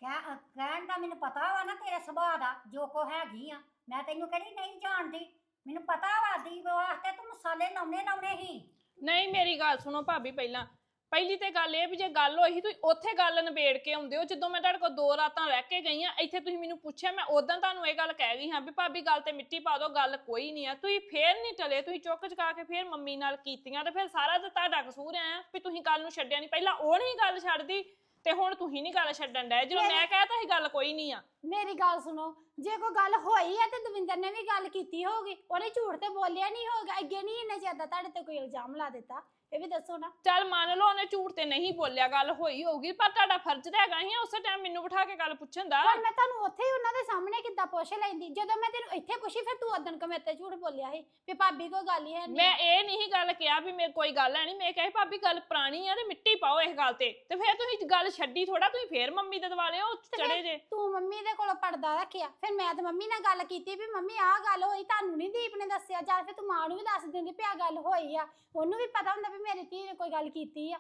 ਕਹਿ ਅ, ਕਹਿਣ ਦਾ ਮੈਨੂੰ ਪਤਾ ਵਾ ਨਾ ਤੇਰੇ ਸੁਭਾਅ ਦਾ ਜੋ ਕੋ ਹੈਗੀ ਆ। ਮੈਂ ਤੈਨੂੰ ਕਿਹੜੀ ਨਹੀਂ ਜਾਣਦੀ। ਮੈਨੂੰ ਪਤਾ ਵਾ ਦੀਪ ਵਾਸਤੇ ਤੂੰ ਮਸਾਲੇ ਲਾਉਣੇ ਲਾਉਣੇ ਹੀ ਨਹੀਂ ਮੇਰੀ ਗੱਲ ਸੁਣੋ ਭਾਬੀ ਪਹਿਲਾਂ। ਪਹਿਲੀ ਤੇ ਗੱਲ ਇਹ ਵੀ ਜੇ ਗੱਲ ਹੋਈ ਸੀ ਤੁਸੀਂ ਉੱਥੇ ਗੱਲ ਨਿਬੇੜ ਕੇ ਆਉਂਦੇ ਹੋ ਜਦੋਂ ਮੈਂ ਤੁਹਾਡੇ ਕੋਲ ਦੋ ਰਾਤਾਂ ਰਹਿ ਕੇ ਗਈ ਆ ਇੱਥੇ ਤੁਸੀਂ ਮੈਨੂੰ ਪੁੱਛਿਆ ਮੈਂ ਉਦੋਂ ਤੁਹਾਨੂੰ ਇਹ ਗੱਲ ਕਹਿ ਗਈ ਹਾਂ ਵੀ ਭਾਬੀ ਗੱਲ ਤੇ ਮਿੱਟੀ ਪਾ ਦਿਓ ਗੱਲ ਕੋਈ ਨਹੀਂ ਆ। ਤੁਸੀਂ ਫੇਰ ਨਹੀਂ ਟਲੇ ਤੁਸੀਂ ਚੁੱਕ ਚੁਕਾ ਕੇ ਫੇਰ ਮੰਮੀ ਨਾਲ ਕੀਤੀਆਂ ਤੇ ਫਿਰ ਸਾਰਾ ਤਾਂ ਤੁਹਾਡਾ ਕਸੂਰ ਆ ਵੀ ਤੁਸੀਂ ਗੱਲ ਨੂੰ ਛੱਡਿਆ ਨਹੀਂ। ਪਹਿਲਾਂ ਉਹ ਨਹੀਂ ਗੱਲ ਛੱਡਦੀ ਤੇ ਹੁਣ ਤੁਸੀਂ ਨਹੀਂ ਗੱਲ ਛੱਡਣ ਡਏ ਜਦੋਂ ਮੈਂ ਕਹਿਤਾ ਸੀ ਗੱਲ ਕੋਈ ਨਹੀਂ ਆ। ਮੇਰੀ ਗੱਲ ਸੁਣੋ ਜੇ ਕੋਈ ਗੱਲ ਹੋਈ ਹੈ ਤੇ ਦਵਿੰਦਰ ਨੇ ਵੀ ਗੱਲ ਕੀਤੀ ਹੋਗੀ ਉਹਨੇ ਝੂਠ ਤੇ ਬੋਲਿਆ ਨਹੀਂ ਹੋਗਾ ਅੱਗੇ ਨਹੀਂ ਇਹਨੇ ਜ਼ਿਆਦਾ ਤੁਹਾਡੇ ਤੇ ਕੋਈ ਇਲਜ਼ਾਮ ਲਾ ਦਿੱਤਾ ਇਹ ਵੀ ਦੱਸੋ ਨਾ। ਚੱਲ ਮੰਨ ਲਓ ਉਹਨੇ ਝੂਠ ਤੇ ਨਹੀਂ ਬੋਲਿਆ ਗੱਲ ਹੋਈ ਹੋਊਗੀ ਪਰ ਤੁਹਾਡਾ ਫਰਜ਼ ਤਾਂ ਹੈਗਾ ਹੀ ਆ ਉਸੇ ਟਾਈਮ ਮੈਨੂੰ ਬਿਠਾ ਕੇ ਗੱਲ ਪੁੱਛਣ ਦਾ। ਪਰ ਮੈਂ ਤੁਹਾਨੂੰ ਉੱਥੇ ਹੀ ਉਹਨਾਂ ਦੇ ਸਾਹਮਣੇ ਕਿੱਦਾਂ ਪੁੱਛ ਲੈਂਦੀ ਜਦੋਂ ਮੈਂ ਤੈਨੂੰ ਇੱਥੇ ਪੁੱਛੀ ਫਿਰ ਤੂੰ ਉਦੋਂ ਕਮੇ ਤੇ ਝੂਠ ਬੋਲਿਆ ਸੀ ਵੀ ਭਾਬੀ ਕੋਈ ਗੱਲ ਹੀ ਹੈ ਨਹੀਂ। ਮੈਂ ਇਹ ਨਹੀਂ ਗੱਲ ਕਿਹਾ ਵੀ ਮੇਰੇ ਕੋਈ ਗੱਲ ਹੈ ਨਹੀਂ ਮੈਂ ਕਿਹਾ ਸੀ, ਭਾਬੀ ਗੱਲ ਪੁਰਾਣੀ ਆ ਤੇ ਮਿੱਟੀ ਪਾਓ ਇਸ ਗੱਲ ਤੇ। ਤੇ ਫਿਰ ਤੁਸੀਂ ਗੱਲ ਛੱਡੀ ਥੋੜਾ ਤੁਸੀਂ ਫੇਰ ਮੰਮੀ ਦੇ ਦਿਵਾਲੇ ਉਹ ਤੇ ਚੜੇ ਜੇ। ਤੂੰ ਮੰਮੀ ਦੇ ਕੋਲੋਂ ਪਰਦਾ ਰੱਖਿਆ ਫਿਰ ਮੈਂ ਤੇ ਮੰਮੀ ਨਾਲ ਗੱਲ ਕੀਤੀ ਵੀ ਮੰਮੀ, ਆਹ ਗੱਲ ਹੋਈ, ਤੁਹਾਨੂੰ ਨਹੀਂ ਦੀਪ ਨੇ ਦੱਸਿਆ। ਜਾਂ ਫਿਰ ਤੂੰ ਮਾਂ ਨੂੰ ਵੀ ਦੱਸ ਦਿੰਦੀ ਵੀ ਗੱਲ ਹੋਈ ਆ। ਉਹਨੂੰ ਵੀ ਪਤਾ ਹੁੰਦਾ ਵੀ ਮੇਰੀ ਧੀ ਨੇ ਕੋਈ ਗੱਲ ਕੀਤੀ ਆ।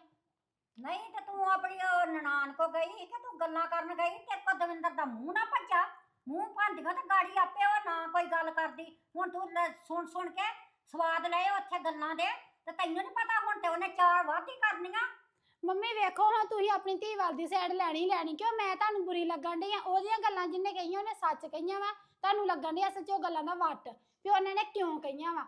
ਨਹੀਂ ਤੇ ਤੂੰ ਆਪਣੀ ਉਹ ਨਨਾਣ ਕੋ ਗਈ ਕਿ ਤੂੰ ਗੱਲਾਂ ਕਰਨ ਗਈ? ਤੇ ਕੋ ਦਵਿੰਦਰ ਦਾ ਮੂੰਹ ਨਾ ਭੱਜਾ। ਮੂੰਹ ਭੰਦੀਆਂ ਤੇ ਗਾੜੀ ਆਪੇ ਉਹ ਨਾ ਕੋਈ ਗੱਲ ਕਰਦੀ। ਹੁਣ ਤੂੰ ਲੈ ਸੁਣ ਸੁਣ ਕੇ ਸਵਾਦ ਲਏ ਉੱਥੇ ਗੱਲਾਂ ਦੇ। ਤੇ ਤੈਨੂੰ ਨਹੀਂ ਪਤਾ ਹੁਣ ਤੇ ਉਹਨੇ ਚਾਰ ਵਾਧੀ ਕਰਨੀਆਂ। ਮੰਮੀ ਵੇਖੋ ਹਾਂ ਤੁਸੀਂ ਆਪਣੀ ਧੀ ਵੱਲ ਦੀ ਸਾਈਡ ਲੈਣੀ ਹੀ ਲੈਣੀ ਕਿਉਂ ਮੈਂ ਤੁਹਾਨੂੰ ਬੁਰੀ ਲੱਗਣ ਡਈ ਆ? ਉਹਦੀਆਂ ਗੱਲਾਂ ਜਿੰਨੇ ਕਹੀਆਂ ਉਹਨੇ ਸੱਚ ਕਹੀਆਂ ਵਾ। ਤੁਹਾਨੂੰ ਲੱਗਣ ਡਈ ਅਸਲ 'ਚ ਉਹ ਗੱਲਾਂ ਦਾ ਵੱਟ ਵੀ ਉਹਨਾਂ ਨੇ ਕਿਉਂ ਕਹੀਆਂ ਵਾ?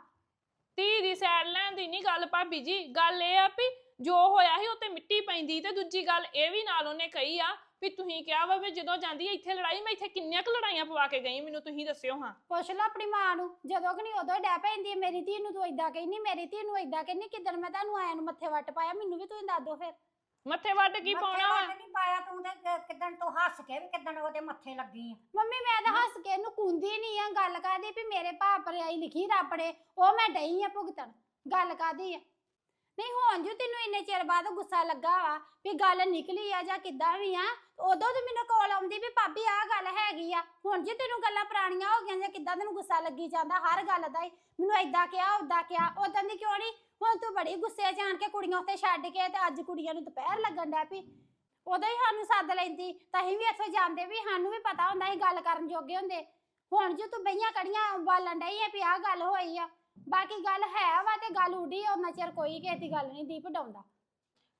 ਧੀ ਦੀ ਸੈਡ ਲੈਣ ਦੀ ਨਹੀਂ ਗੱਲ ਭਾਬੀ ਜੀ। ਗੱਲ ਇਹ ਆ ਵੀ ਜੋ ਹੋਇਆ ਸੀ ਉੱਤੇ ਮਿੱਟੀ ਪੈਂਦੀ ਤੇ ਦੂਜੀ ਗੱਲ ਇਹ ਵੀ ਨਾਲ ਉਹਨੇ ਕਹੀ ਆ ਵੀ ਤੁਸੀਂ ਕਿਹਾ ਵਾ ਵੀ ਜਦੋਂ ਜਾਂਦੀ ਇੱਥੇ ਲੜਾਈ ਮੈਂ ਇੱਥੇ ਕਿੰਨੀਆਂ ਕੁ ਲੜਾਈਆਂ ਪਵਾ ਕੇ ਗਈ ਮੈਨੂੰ ਤੁਸੀਂ ਦੱਸਿਓ ਹਾਂ। ਪੁੱਛ ਲੈ ਆਪਣੀ ਮਾਂ ਨੂੰ ਜਦੋਂ ਕਿ ਨਹੀਂ ਉਦੋਂ ਹੀ ਡੈ ਪੈਂਦੀ ਹੈ ਮੇਰੀ ਧੀ ਨੂੰ ਤੂੰ ਏਦਾਂ ਕਹਿੰਦੀ ਮੇਰੀ ਧੀ ਨੂੰ ਏਦਾਂ ਕਹਿੰਦੀ ਕਿਦਣ ਮੈਂ ਤੁਹਾਨੂੰ ਆਇਆ ਨੂੰ ਮੱਥੇ ਵੱਟ ਪਾਇਆ ਮੈਨੂੰ ਵੀ ਤੁਸੀਂ ਦੱਸ ਦਿਓ ਫਿਰ। ਮੱਥੇ ਵੱਟ ਕੀ ਪਾਉਣਾ ਵਾ? ਨਹੀਂ ਪਾਇਆ ਤੂੰ ਤੇ ਕਿ- ਕਿੱਦਣ ਤੂੰ ਹੱਸ ਕੇ ਵੀ ਕਿੱਦਣ ਉਹਦੇ ਮੱਥੇ ਲੱਗੀ ਆ। ਮੰਮੀ ਮੈਂ ਤਾਂ ਹੱਸ ਕੇ ਇਹਨੂੰ ਕੁੰਦੀ ਨਹੀਂ ਆ ਗੱਲ ਕਾਦੀ ਵੀ ਮੇਰੇ ਭਾ ਭਰਜਾਈ ਲਿਖੀ ਰੱਬ ਨੇ ਉਹ ਮੈਂ ਡਈ ਆ ਭੁਗਤਣ। ਗੱਲ ਕਾਦੀ ਆ। ਨਹੀਂ ਹੁਣ ਜੋ ਤੈਨੂੰ ਇੰਨੇ ਚਿਰ ਬਾਅਦ ਗੁੱਸਾ ਲੱਗਾ ਵਾ ਵੀ ਗੱਲ ਨਿਕਲੀ ਆ ਜਾਂ ਕਿੱਦਾਂ ਵੀ ਆ ਉਦੋਂ ਤੇ ਮੈਨੂੰ ਕਾਲ ਆਉਂਦੀ ਵੀ ਭਾਬੀ ਆਹ ਗੱਲ ਹੈਗੀ ਆ। ਹੁਣ ਜੇ ਤੈਨੂੰ ਗੱਲਾਂ ਪੁਰਾਣੀਆਂ ਹੋ ਗਈਆਂ ਜਾਂ ਕਿੱਦਾਂ ਤੈਨੂੰ ਗੁੱਸਾ ਲੱਗੀ ਜਾਂਦਾ, ਹਰ ਗੱਲ ਦਾ ਹੀ। ਮੈਨੂੰ ਏਦਾਂ ਕਿਹਾ ਉਦਾਂ ਕਿਹਾ ਉਦਾਂ ਦੀ ਕਿਉਂ ਨਹੀਂ ਹੁਣ ਤੂੰ ਬੜੀ ਗੁੱਸੇ ਜਾਣ ਕੇ ਕੁੜੀਆਂ ਉੱਤੇ ਛੱਡ ਕੇ ਤੇ ਅੱਜ ਕੁੜੀਆਂ ਨੂੰ ਦੁਪਹਿਰ ਲੱਗਣ ਡੈ ਪਈ। ਉਦੋਂ ਹੀ ਸਾਨੂੰ ਸੱਦ ਲੈਂਦੀ। ਤਾਂ ਅਸੀਂ ਵੀ ਇੱਥੋਂ ਜਾਂਦੇ ਵੀ ਸਾਨੂੰ ਵੀ ਪਤਾ ਹੁੰਦਾ ਸੀ ਗੱਲ ਕਰਨ ਜੋਗੇ ਹੁੰਦੇ। ਹੁਣ ਜੋ ਤੂੰ ਬਈਆਂ ਕੜੀਆਂ ਬਾਲਣ ਡਈ ਆ ਵੀ ਆਹ ਗੱਲ ਹੋਈ ਆ ਬਾਕੀ ਗੱਲ ਹੈ ਵਾ ਤੇ ਗੱਲ ਉਡੀ ਉਹਨਾਂ ਚਿਰ ਕੋਈ ਕਿਸੇ ਦੀ ਗੱਲ ਨਹੀਂ ਦੀਪ ਡਾਉਂਦਾ।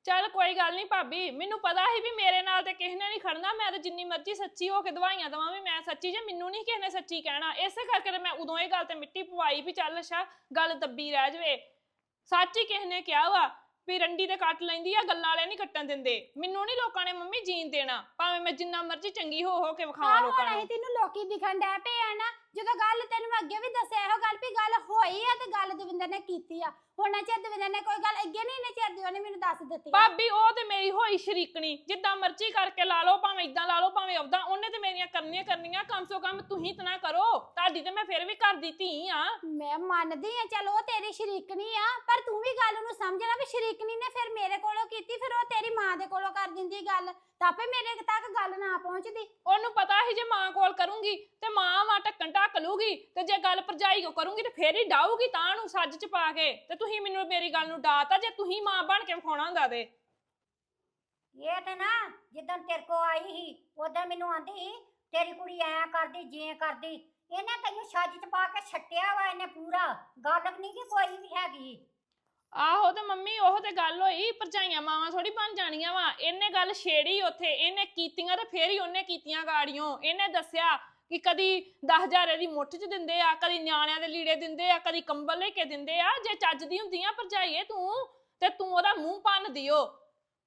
ਚੱਲ ਕੋਈ ਗੱਲ ਨਹੀਂ ਭਾਬੀ ਮੈਨੂੰ ਪਤਾ ਸੀ ਵੀ ਮੇਰੇ ਨਾਲ ਤੇ ਕਿਸੇ ਨੇ ਨਹੀਂ ਖੜਨਾ ਮੈਂ ਤਾਂ ਜਿੰਨੀ ਮਰਜ਼ੀ ਸੱਚੀ ਹੋ ਕੇ ਦਵਾਈਆਂ ਦਵਾਂ ਵੀ ਮੈਂ ਸੱਚੀ ਜੇ ਮੈਨੂੰ ਨਹੀਂ ਕਿਸੇ ਨੇ ਸੱਚੀ ਕਹਿਣਾ। ਇਸੇ ਕਰਕੇ ਤੇ ਮੈਂ ਉਦੋਂ ਇਹ ਗੱਲ ਤੇ ਮਿੱਟੀ ਪਵਾਈ ਵੀ ਚੱਲ ਅੱਛਾ ਗੱਲ ਦੱਬੀ ਰਹਿ ਜਵੇ। ਸੱਚ ਹੀ ਕਿਸੇ ਨੇ ਕਿਹਾ ਵਾ ਵੀ ਰੰਡੀ ਤੇ ਕੱਟ ਲੈਂਦੀ ਆ ਗੱਲਾਂ ਵਾਲੇ ਨਹੀਂ ਕੱਟਣ ਦਿੰਦੇ। ਮੈਨੂੰ ਨਹੀਂ ਲੋਕਾਂ ਨੇ ਮੰਮੀ ਜੀਣ ਦੇਣਾ ਭਾਵੇਂ ਮੈਂ ਜਿੰਨਾ ਮਰਜ਼ੀ ਚੰਗੀ ਹੋ ਹੋ ਕੇ ਵਿਖਾਵਾਂ ਆਹ ਲੋਕਾਂ ਨੂੰ। ਅਸੀਂ ਤੈਨੂੰ ਲੋਕੀ ਦਿਖਣ ਡੈ ਪਏ ਆ ਨਾ ਜਦੋਂ ਗੱਲ ਤੈਨੂੰ ਮੈਂ ਅੱਗੇ ਵੀ ਦੱਸਿਆ ਇਹੋ ਗੱਲ ਵੀ ਗੱਲ ਹੋਈ ਆ ਤੇ ਗੱਲ ਦਵਿੰਦਰ ਨੇ ਕੀਤੀ ਆ। ਹੁਣ ਚਿਰ ਦਵਿੰਦਰ ਨੇ ਕੋਈ ਗੱਲ ਅੱਗੇ ਨਹੀਂ ਨੇ ਚਿਰ ਦੀ ਉਹਨੇ ਮੈਨੂੰ ਦੱਸ ਦਿੱਤੀ। ਆ। ਭਾਬੀ ਉਹ ਤੇ ਮੇਰੀ ਹੋਈ ਸ਼ਰੀਕਣੀ। ਜਿੱਦਾਂ ਮਰਜ਼ੀ ਕਰਕੇ ਲਾ ਲਓ ਭਾਵੇਂ ਇਦਾਂ ਲਾ ਲਓ ਭਾਵੇਂ ਉਦਾਂ ਉਹਨੇ ਤੇ ਮੇਰੀਆਂ ਕਰਨੀਆਂ ਕਰਨੀਆਂ ਕਮ ਸੋ ਕਮ ਤੁਸੀਂ ਤਾਂ ਨਾ ਕਰੋ। ਤੁਹਾਡੀ ਤੇ ਮੈਂ ਫਿਰ ਵੀ ਘਰ ਦੀ ਧੀ ਆ। ਮੈਂ ਮੰਨਦੀ ਆ ਚਲ ਉਹ ਤੇਰੀ ਸ਼ਰੀਕਣੀ ਆ ਪਰ ਤੂੰ ਵੀ ਗੱਲ ਨੂੰ ਸਮਝਣਾ ਵੀ ਸ਼ਰੀਕਣੀ ਨੇ ਫਿਰ ਮੇਰੇ ਕੋਲੋਂ ਕੀਤੀ ਫਿਰ ਉਹ ਤੇਰੀ ਮਾਂ ਦੇ ਕੋਲੋਂ ਕਰ ਦਿੰਦੀ ਗੱਲ। ਤਾਂ ਆਪੇ ਮੇਰੇ ਤੱਕ ਗੱਲ ਨਾ ਪਹੁੰਚਦੀ। ਉਹਨੂੰ ਪਤਾ ਸੀ ਜੇ ਮਾਂ ਕੋਲ ਕਰੂੰਗੀ ਤੇ ਮਾਂ ਵਾ ਢੱਕਣ ਢੱਕ ਲੂਗੀ ਤੇ ਜੇ ਗੱਲ ਭਰਜਾਈ ਕੋ ਕਰੂੰਗੀ ਤੇ ਫੇਰ ਹੀ ਡਾਊਗੀ ਤਾਂ ਨੂੰ ਸੱਜ ਚ ਪਾ ਕੇ ਤੇ ਤੁਸੀਂ ਮੈਨੂੰ ਮੇਰੀ ਗੱਲ ਨੂੰ ਡਾਤਾ ਜੇ ਤੁਸੀਂ ਮਾਂ ਬਣ ਕੇ ਵਿਖਾਉਣਾ ਹੁੰਦਾ ਤੇ। ਇਹ ਤੇ ਨਾ ਜਿੱਦਣ ਤੇਰੇ ਕੋ ਆਈ ਸੀ ਉਦੋਂ ਮੈਨੂੰ ਆਂਦੀ ਸੀ ਤੇਰੀ ਕੁੜੀ ਐ ਕਰਦੀ ਜੇ ਕਰਦੀ। ਇਹਨੇ ਤੈਨੂੰ ਚ ਪਾ ਕੇ ਛੱਟਿਆ ਵਾ ਇਹਨੇ ਪੂਰਾ। ਗੱਲ ਨਹੀਂ ਕਿ ਕੋਈ ਵੀ ਹੈਗੀ। ਆਹੋ ਤੇ ਮੰਮੀ ਉਹ ਤੇ ਗੱਲ ਹੋਈ ਭਰਜਾਈਆਂ ਮਾਵਾਂ ਥੋੜੀ ਬਣ ਜਾਣੀਆਂ ਵਾ। ਇਹਨੇ ਗੱਲ ਛੇੜੀ ਉੱਥੇ ਇਹਨੇ ਕੀਤੀਆਂ ਤੇ ਫੇਰ ਹੀ ਉਹਨੇ ਕੀਤੀਆਂ ਗਾੜੀਆਂ। ਇਹਨੇ ਦੱਸਿਆ ਕਿ ਕਦੀ 10000 ਦੀ ਮੁੱਠ 'ਚ ਦਿੰਦੇ ਆ, ਕਦੀ ਨਿਆਣਿਆਂ ਦੇ ਲੀੜੇ ਦਿੰਦੇ ਆ, ਕਦੀ ਕੰਬਲ ਲੈ ਕੇ ਦਿੰਦੇ ਆ, ਜੇ ਚੱਜ ਦੀ ਹੁੰਦੀਆਂ ਭਰਜਾਈਏ ਤੂੰ, ਤੇ ਤੂੰ ਉਹਦਾ ਮੂੰਹ ਭੰਨ ਦਿਓ।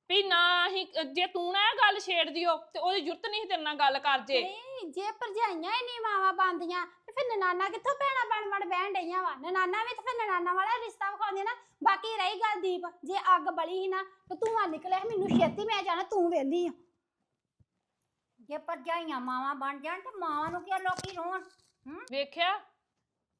ਵੀ ਨਾ ਹੀ, ਜੇ ਤੂੰ ਨਾ ਇਹ ਗੱਲ ਛੇੜ ਦਿਓ, ਤੇ ਉਹਦੀ ਜੁਰਤ ਨਹੀਂ ਤੇਰੇ ਨਾਲ ਗੱਲ ਕਰ ਜੇ। ਨਹੀਂ, ਜੇ ਭਰਜਾਈਆਂ ਹੀ ਨਹੀਂ ਮਾਵਾਂ ਬੰਦੀਆਂ ਤੇ ਫਿਰ ਨਨਾਨਾ ਕਿੱਥੋਂ ਭੈਣਾ ਬਣ ਬਣ ਬਹਿਣ ਡਈਆਂ ਵਾ? ਨਨਾਨਾ ਵੀ ਤਾਂ ਫਿਰ ਨਨਾਨਾ ਵਾਲਾ ਰਿਸ਼ਤਾ ਵਿਖਾਉਂਦੀ ਨਾ। ਬਾਕੀ ਰਹੀ ਗੱਲ ਦੀਪ, ਜੇ ਅੱਗ ਬਲੀ ਸੀ ਨਾ, ਤੇ ਧੂੰਆਂ ਨਿਕਲਿਆ, ਮੈਨੂੰ ਛੇਤੀ ਮੈਂ ਜਾਣਾ, ਤੂੰ ਵੇਲੀ ਆ। ਜੇ ਭਰਜਾਈਆਂ ਮਾਵਾਂ ਬਣ ਜਾਣ ਤੇ ਮਾਵਾਂ ਨੂੰ ਕਿਉਂ ਲੋਕੀ ਰੋਣ? ਵੇਖਿਆ?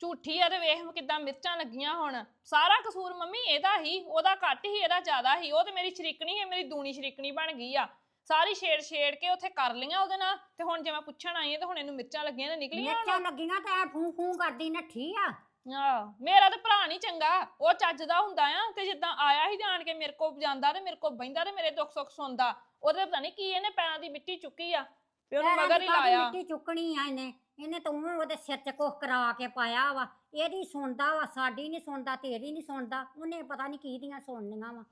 ਝੂਠੀ ਆ ਤੇ ਵੇਖ ਕਿਦਾਂ ਮਿਰਚਾਂ ਲੱਗੀਆਂ ਹੁਣ। ਸਾਰਾ ਕਸੂਰ ਮੰਮੀ ਇਹਦਾ ਹੀ ਉਹਦਾ ਘੱਟ ਹੀ ਇਹਦਾ ਜ਼ਿਆਦਾ ਹੀ। ਉਹ ਤੇ ਮੇਰੀ ਸ਼ਰੀਕਣੀ ਹੈ ਮੇਰੀ ਦੂਣੀ ਸ਼ਰੀਕਣੀ ਬਣ ਗਈ ਆ। ਸਾਰੀ ਛੇੜ ਛੇੜ ਕੇ ਉੱਥੇ ਕਰ ਲਈਆਂ ਉਹਦੇ ਨਾਲ। ਤੇ ਹੁਣ ਜੇ ਮੈਂ ਪੁੱਛਣ ਆਈ ਹਾਂ ਤੇ ਹੁਣ ਇਹਨੂੰ ਮਿਰਚਾਂ ਲੱਗੀਆਂ ਤੇ ਨਿਕਲੀਆਂ ਮਿਰਚਾਂ ਲੱਗੀਆਂ ਤੇ ਐ ਫੂੰ ਫੂੰ ਕਰਦੀ ਨੱਠੀ ਆ। ਆਹ ਮੇਰਾ ਤਾਂ ਭਰਾ ਨਹੀਂ ਚੰਗਾ। ਉਹ ਚੱਜ ਦਾ ਹੁੰਦਾ ਆ ਤੇ ਜਿੱਦਾਂ ਆਇਆ ਹੀ ਜਾਣ ਕੇ ਮੇਰੇ ਕੋਲ ਜਾਂਦਾ ਤੇ ਮੇਰੇ ਕੋਲ ਬਹਿੰਦਾ ਤੇ ਮੇਰੇ ਦੁੱਖ ਸੁੱਖ ਸੁਣਦਾ ਉਹਦੇ ਪਤਾ ਨਹੀਂ ਕੀ ਇਹਨੇ ਪੈਰਾਂ ਦੀ ਮਿੱਟੀ ਚੁੱਕੀ ਆ ਤੇ ਉਹਨੂੰ ਪੈਰਾਂ ਮਗਰ ਦੀ ਹੀ ਕਾਹਦੀ ਲਾਇਆ। ਮਿੱਟੀ ਚੁੱਕਣੀ ਆ ਇਹਨੇ? ਇਹਨੇ ਤਾਂ ਊਂ ਉਹਦੇ ਸਿਰ 'ਚ ਕੁਛ ਕਰਾ ਕੇ ਪਾਇਆ ਵਾ ਇਹਦੀ ਸੁਣਦਾ ਵਾ ਸਾਡੀ ਨਹੀਂ ਸੁਣਦਾ ਤੇਰੀ ਨਹੀਂ ਸੁਣਦਾ ਉਹਨੇ ਪਤਾ ਨਹੀਂ ਕੀ ਦੀਆਂ ਸੁਣਨੀਆਂ ਵਾ।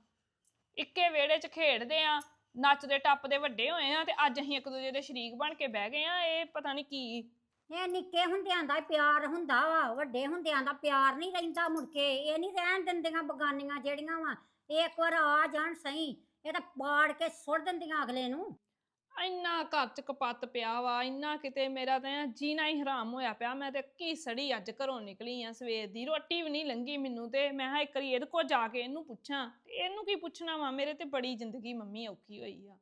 ਇੱਕੇ ਵਿਹੜੇ 'ਚ ਖੇਡਦੇ ਆ ਨੱਚਦੇ ਟੱਪਦੇ ਵੱਡੇ ਹੋਏ ਆ ਤੇ ਅੱਜ ਅਸੀਂ ਇੱਕ ਦੂਜੇ ਦੇ ਸ਼ਰੀਕ ਬਣ ਕੇ ਬਹਿ ਗਏ ਆ ਇਹ ਪਤਾ ਨਹੀਂ ਕੀ ਇਹ ਨਿੱਕੇ ਹੁੰਦਿਆਂ ਦਾ ਪਿਆਰ ਹੁੰਦਾ ਵਾ, ਵੱਡੇ ਹੁੰਦਿਆਂ ਦਾ ਪਿਆਰ ਨਹੀਂ ਰਹਿੰਦਾ ਮੁੜ ਕੇ ਇਹ ਨਹੀਂ ਰਹਿਣ ਦਿੰਦੀਆਂ ਬਗਾਨੀਆਂ ਜਿਹੜੀਆਂ ਵਾ। ਇਹ ਇੱਕ ਵਾਰ ਆ ਜਾਣ ਸਹੀ, ਇਹ ਤਾਂ ਪਾੜ ਕੇ ਸੁੱਟ ਦਿੰਦੀਆਂ ਅਗਲੇ ਨੂੰ। ਇੰਨਾ ਘਰ ਚ ਕਪੱਤ ਪਿਆ ਵਾ, ਇੰਨਾ ਕਿਤੇ ਮੇਰਾ ਤਾਂ ਜੀਣਾ ਹੀ ਹਰਾਮ ਹੋਇਆ ਪਿਆ। ਮੈਂ ਤੇ ਕੀ ਸੜੀ ਅੱਜ ਘਰੋਂ ਨਿਕਲੀ ਆ, ਸਵੇਰ ਦੀ। ਰੋਟੀ ਵੀ ਨਹੀਂ ਲੰਗੀ ਮੈਨੂੰ ਤੇ ਮੈਂ ਹਾਂ ਇੱਕ ਵਾਰੀ ਇਹਦੇ ਕੋਲ ਜਾ ਕੇ ਇਹਨੂੰ ਪੁੱਛਾਂ। ਤੇ ਇਹਨੂੰ ਕੀ ਪੁੱਛਣਾ ਵਾ? ਮੇਰੇ ਤੇ ਬੜੀ ਜ਼ਿੰਦਗੀ ਮੰਮੀ ਔਖੀ ਹੋਈ ਆ।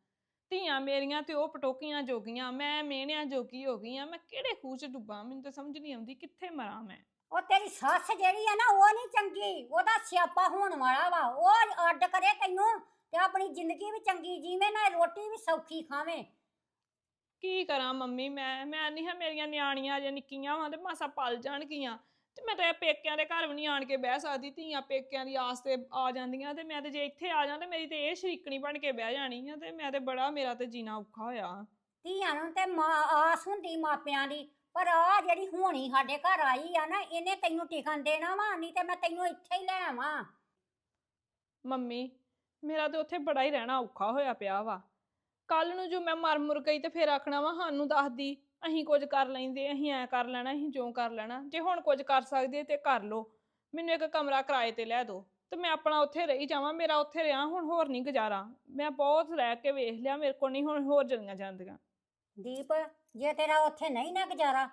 ਧੀਆਂ ਮੇਰੀਆਂ ਤੇ ਉਹ ਪਟੋਕੀਆਂ ਜੋਗੀਆਂ ਮੈਂ ਮਿਹਣਿਆਂ ਜੋਗੀ ਹੋ ਗਈ ਆ ਮੈਂ ਕਿਹੜੇ ਖੂਹ ਚ ਡੁੱਬਾਂ ਮੈਨੂੰ ਤਾਂ ਸਮਝ ਨਹੀਂ ਆਉਂਦੀ ਕਿੱਥੇ ਮਰਾਂ ਮੈਂ। ਉਹ ਤੇਰੀ ਸੱਸ ਜਿਹੜੀ ਆ ਨਾ ਉਹ ਨਹੀਂ ਚੰਗੀ ਉਹਦਾ ਸਿਆਪਾ ਹੋਣ ਵਾਲਾ ਵਾ ਉਹ ਅੱਡ ਕਰੇ ਤੈਨੂੰ ਤੇ ਆਪਣੀ ਜ਼ਿੰਦਗੀ ਵੀ ਚੰਗੀ ਜੀਵੇਂ ਨਾ ਰੋਟੀ ਵੀ ਸੌਖੀ ਖਾਵੇਂ। ਕੀ ਕਰਾਂ ਮੰਮੀ ਮੈਂ ਮੈਂ ਨਹੀਂ ਹਾਂ ਮੇਰੀਆਂ ਨਿਆਣੀਆਂ ਜੇ ਨਿੱਕੀਆਂ ਵਾਂ ਤੇ ਮਾਸਾ ਪਲ ਜਾਣਗੀਆਂ। ਤੇ ਮੈਂ ਤਾਂ ਇਹ ਪੇਕਿਆਂ ਦੇ ਘਰ ਵੀ ਨਹੀਂ ਆਣ ਕੇ ਬਹਿ ਸਕਦੀ ਧੀਆਂ ਪੇਕਿਆਂ ਦੀ ਆਸ ਤੇ ਆ ਜਾਂਦੀਆਂ ਤੇ ਮੈਂ ਤੇ ਜੇ ਇੱਥੇ ਆ ਜਾਂ ਤੇ ਮੇਰੀ ਤੇ ਇਹ ਸ਼ਰੀਕਣੀ ਬਣ ਕੇ ਬਹਿ ਜਾਣੀ ਆ ਤੇ ਮੈਂ ਤੇ ਬੜਾ ਮੇਰਾ ਤੇ ਜੀਣਾ ਔਖਾ ਹੋਇਆ। ਧੀਆਂ ਨੂੰ ਤੇ ਮਾਂ ਆਸ ਹੁੰਦੀ ਮਾਪਿਆਂ ਦੀ ਪਰ ਆ ਜਿਹੜੀ ਹੋਣੀ ਸਾਡੇ ਘਰ ਆਈ ਆ ਨਾ ਇਹਨੇ ਤੈਨੂੰ ਟਿਕਣ ਦੇਣਾ ਵਾ ਨਹੀਂ ਤੇ ਮੈਂ ਤੈਨੂੰ ਇੱਥੇ ਹੀ ਲੈ ਆਵਾਂ। ਮੰਮੀ ਮੇਰਾ ਤੇ ਉੱਥੇ ਬੜਾ ਹੀ ਰਹਿਣਾ ਔਖਾ ਹੋਇਆ ਪਿਆ ਵਾ। ਕੱਲ ਨੂੰ ਜੋ ਮੈਂ ਮਰ ਮੁਰ ਗਈ ਤੇ ਫੇਰ ਆਖਣਾ ਵਾ ਸਾਨੂੰ ਦੱਸਦੀ ਅਸੀਂ ਕੁਝ ਕਰ ਲੈਂਦੇ, ਅਸੀਂ ਐ ਕਰ ਲੈਣਾ, ਅਸੀਂ ਜੋ ਕਰ ਲੈਣਾ। ਜੇ ਹੁਣ ਕੁਝ ਕਰ ਸਕਦੇ ਤੇ ਕਰ ਲੋ ਮੈਨੂੰ ਇੱਕ ਕਮਰਾ ਕਿਰਾਏ ਤੇ ਲੈ ਦਿਓ ਤੇ ਮੈਂ ਆਪਣਾ ਉੱਥੇ ਰਹੀ ਜਾਵਾਂ, ਮੇਰਾ ਉੱਥੇ ਰਿਹਾ, ਹੁਣ ਹੋਰ ਨਹੀਂ ਗੁਜ਼ਾਰਾ। ਮੈਂ ਬਹੁਤ ਰਹਿ ਕੇ ਵੇਖ ਲਿਆ, ਮੇਰੇ ਕੋਲ ਨਹੀਂ ਹੁਣ ਹੋਰ ਜਲੀਆਂ ਜਾਂਦੀਆਂ। ਦੀਪ, ਜੇ ਤੇਰਾ ਉੱਥੇ ਨਹੀਂ ਨਾ ਗੁਜ਼ਾਰਾ,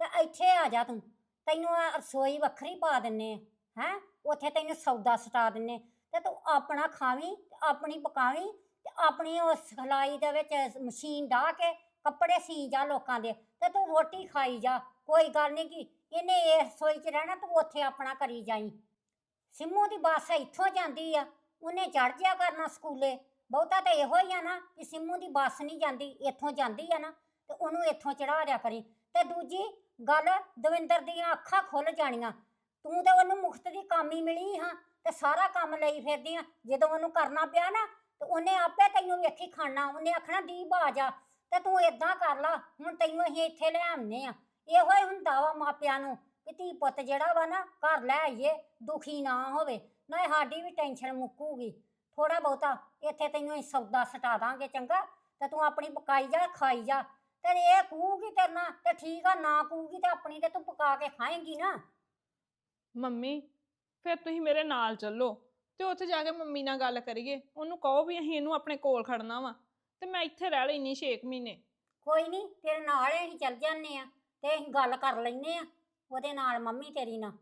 ਤਾਂ ਇੱਥੇ ਆ ਜਾ ਤੂੰ। ਤੈਨੂੰ ਆ ਰਸੋਈ ਵੱਖਰੀ ਪਾ ਦਿੰਨੇ ਆ, ਹੈ? ਉੱਥੇ ਤੈਨੂੰ ਸੌਦਾ ਸਟਾ ਦਿੰਨੇ ਤੇ ਤੂੰ ਆਪਣਾ ਖਾਵੀਂ ਤੇ ਆਪਣੀ ਪਕਾਵੀਂ ਤੇ ਆਪਣੀ ਉਹ ਸਿਖਲਾਈ ਦੇ ਵਿੱਚ ਮਸ਼ੀਨ ਢਾ ਕੇ ਕੱਪੜੇ ਸੀ ਜਾ ਲੋਕਾਂ ਦੇ ਤੇ ਤੂੰ ਰੋਟੀ ਖਾਈ ਜਾ, ਕੋਈ ਗੱਲ ਨਹੀਂ ਕਿ ਇਹਨੇ ਇਹ ਰਸੋਈ 'ਚ ਰਹਿਣਾ, ਤੂੰ ਉੱਥੇ ਆਪਣਾ ਕਰੀ ਜਾਈ। ਸਿੰਮੂ ਦੀ ਬੱਸ ਇੱਥੋਂ ਜਾਂਦੀ ਆ, ਉਹਨੇ ਚੜ ਜਿਆ ਕਰਨਾ ਸਕੂਲੇ। ਬਹੁਤਾ ਤਾਂ ਇਹੋ ਹੀ ਆ ਨਾ ਕਿ ਸਿੰਮੂ ਦੀ ਬੱਸ ਨਹੀਂ ਜਾਂਦੀ, ਇੱਥੋਂ ਜਾਂਦੀ ਆ ਨਾ, ਤੇ ਉਹਨੂੰ ਇੱਥੋਂ ਚੜਾ ਦਿਆ ਕਰੀ। ਤੇ ਦੂਜੀ ਗੱਲ, ਦਵਿੰਦਰ ਦੀਆਂ ਅੱਖਾਂ ਖੁੱਲ ਜਾਣੀਆਂ। ਤੂੰ ਤਾਂ ਉਹਨੂੰ ਮੁਫਤ ਦੀ ਕਾਮੀ ਮਿਲੀ ਹਾਂ, ਤੇ ਸਾਰਾ ਕੰਮ ਲਈ ਫਿਰਦੀ ਆ। ਜਦੋਂ ਉਹਨੂੰ ਕਰਨਾ ਪਿਆ ਨਾ, ਤੇ ਉਹਨੇ ਆਪੇ ਤੈਨੂੰ ਵੇਖੀ ਖਾਣਾ, ਉਹਨੇ ਆਖਣਾ ਦੀਪ ਆ ਜਾ ਤੇ ਤੂੰ ਇਦਾਂ ਕਰ ਲਾ, ਹੁਣ ਤੈਨੂੰ ਅਸੀਂ ਇੱਥੇ ਲੈ ਆਉਂਦੇ ਆ ਇਹੋ ਹੀ ਹੁੰਦਾ ਵਾ ਮਾਪਿਆਂ ਨੂੰ ਕਿ ਧੀ ਪੁੱਤ ਜਿਹੜਾ ਵਾ ਨਾ, ਘਰ ਲੈ ਆਈਏ, ਦੁਖੀ ਨਾ ਹੋਵੇ ਨਾ ਸਾਡੀ ਵੀ ਟੈਨਸ਼ਨ ਮੁੱਕੂਗੀ। ਥੋੜਾ ਬਹੁਤਾ ਇੱਥੇ ਤੈਨੂੰ ਅਸੀਂ ਸੌਦਾ ਸਟਾ ਦਾਂਗੇ ਚੰਗਾ, ਤੇ ਤੂੰ ਆਪਣੀ ਪਕਾਈ ਜਾ, ਖਾਈ ਜਾ। ਤੇ ਇਹ ਕਹੂਗੀ ਤੇਰੇ ਨਾਲ, ਤੇ ਠੀਕ ਆ, ਨਾ ਕਹੂਗੀ ਤੇ ਆਪਣੀ ਤੇ ਤੂੰ ਪਕਾ ਕੇ ਖਾਏਂਗੀ ਨਾ। ਮੰਮੀ, ਫਿਰ ਤੁਸੀਂ ਮੇਰੇ ਨਾਲ ਚੱਲੋ, ਤੇ ਉੱਥੇ ਜਾ ਕੇ ਮੰਮੀ ਨਾਲ ਗੱਲ ਕਰੀਏ। ਉਹਨੂੰ ਕਹੋ ਵੀ ਅਸੀਂ ਇਹਨੂੰ ਆਪਣੇ ਕੋਲ ਖੜਨਾ ਵਾ। ਤੇ ਮੈਂ ਇੱਥੇ ਰਹਿ ਲੈਣੀ 6 ਮਹੀਨੇ। ਕੋਈ ਨਹੀਂ ਤੇਰੇ ਨਾਲ ਹੀ ਅਸੀਂ ਚੱਲ ਜਾਂਦੇ ਆ ਤੇ ਅਸੀਂ ਗੱਲ ਕਰ ਲੈਨੇ ਆ ਉਹਦੇ ਨਾਲ ਮੰਮੀ ਤੇਰੀ ਨਾਲ।